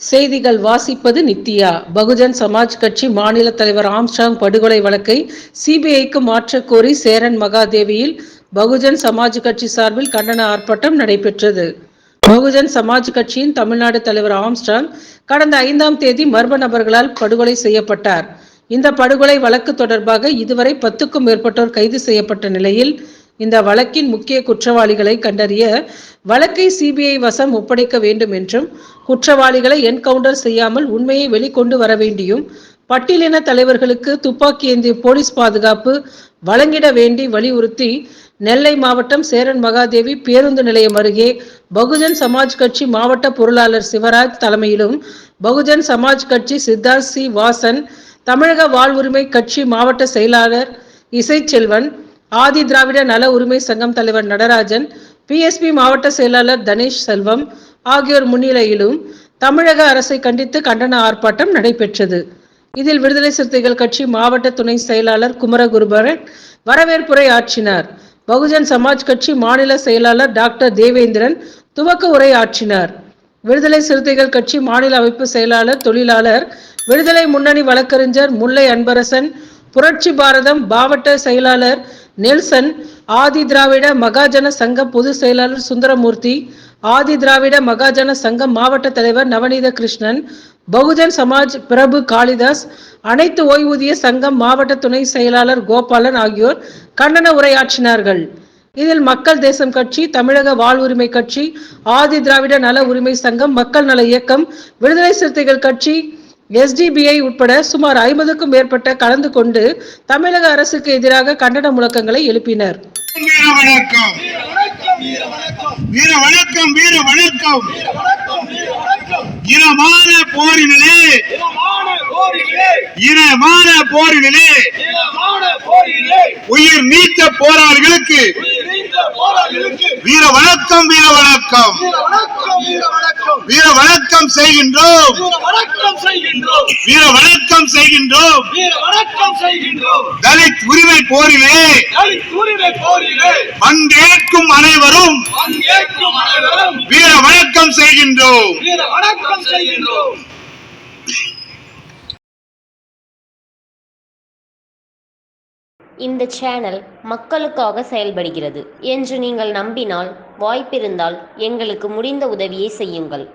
செய்திகள் வாசிப்பது நித்யா. பகுஜன் சமாஜ் கட்சி மாநில தலைவர் ஆம்ஸ்டாங் படுகொலை வழக்கை சிபிஐக்கு மாற்ற கோரி சேரன் மகாதேவியில் பகுஜன் சமாஜ் கட்சி சார்பில் கண்டன ஆர்ப்பாட்டம் நடைபெற்றது. பகுஜன் சமாஜ் கட்சியின் தமிழ்நாடு தலைவர் ஆம்ஸ்டாங் கடந்த ஐந்தாம் தேதி மர்ம நபர்களால் படுகொலை செய்யப்பட்டார். இந்த படுகொலை வழக்கு தொடர்பாக இதுவரை பத்துக்கும் மேற்பட்டோர் கைது செய்யப்பட்ட நிலையில் இந்த வழக்கின் முக்கிய குற்றவாளிகளை கண்டறிய வழக்கை சிபிஐ வசம் ஒப்படைக்க வேண்டும் என்றும் குற்றவாளிகளை என்கவுண்டர் செய்யாமல் உண்மையை வெளிக்கொண்டு வர வேண்டியும் பட்டியலின தலைவர்களுக்கு துப்பாக்கி ஏந்திய போலீஸ் பாதுகாப்பு வழங்கிட வேண்டி வலியுறுத்தி நெல்லை மாவட்டம் சேரன் மகாதேவி பேருந்து நிலையம் அருகே பகுஜன் சமாஜ் கட்சி மாவட்ட பொருளாளர் சிவராஜ் தலைமையிலும் பகுஜன் சமாஜ் கட்சி சித்தார்த் சி. வாசன் தமிழக வாழ்வுரிமை கட்சி மாவட்ட செயலாளர் இசைச்செல்வன் ஆதி திராவிட நல உரிமை சங்கம் தலைவர் நடராஜன் பிஎஸ்பி மாவட்ட செயலாளர் தனேஷ் செல்வம் ஆகியோர் முன்னிலையிலும் தமிழக அரசை கண்டித்து கண்டன ஆர்ப்பாட்டம் நடைபெற்றது. இதில் விடுதலை சிறுத்தைகள் கட்சி மாவட்ட துணை செயலாளர் குமரகுருபரன் வரவேற்புரை ஆற்றினார். பகுஜன் சமாஜ் கட்சி மாநில செயலாளர் டாக்டர் தேவேந்திரன் துவக்க உரை ஆற்றினார். விடுதலை சிறுத்தைகள் கட்சி மாநில அமைப்பு செயலாளர் தொழிலாளர் விடுதலை முன்னணி வழக்கறிஞர் முல்லை அன்பரசன் புரட்சி பாரதம் மாவட்ட செயலாளர் நெல்சன் ஆதி திராவிட மகாஜன சங்க பொதுச் செயலாளர் சுந்தரமூர்த்தி ஆதி திராவிட மகாஜன சங்கம் மாவட்ட தலைவர் நவநீத கிருஷ்ணன் பகுஜன் சமாஜ் பிரபு காளிதாஸ் அனைத்து ஓய்வூதிய சங்கம் மாவட்ட துணை செயலாளர் கோபாலன் ஆகியோர் கண்டன உரையாற்றினார்கள். இதில் மக்கள் தேசம் கட்சி தமிழக வாழ்வுரிமை கட்சி ஆதி திராவிட நல உரிமை சங்கம் மக்கள் நல இயக்கம் விடுதலை சிறுத்தைகள் கட்சி எஸ்டிபிஐ உட்பட சுமார் ஐம்பதுக்கும் மேற்பட்ட கலந்து கொண்டு தமிழக அரசுக்கு எதிராக கண்டன முழக்கங்களை எழுப்பினர். வீர வணக்கம் வீர வணக்கம் இனமான போரினிலே இனமான போரினிலே உயிர் நீத்த போராளிகளுக்கு வீர வணக்கம் வீர வணக்கம் வீர வணக்கம் செய்கின்றோம். வீர வணக்கம் செய்கின்றோம். தலித் உரிமை போரிலே பங்கேற்கும் அனைவரும் வீர வணக்கம் செய்கின்றோம். வணக்கம் செய்கின்றோம். இந்த சேனல் மக்களுக்காக செயல்படுகிறது என்று நீங்கள் நம்பினால் வாய்ப்பிருந்தால் எங்களுக்கு முடிந்த உதவியை செய்யுங்கள்.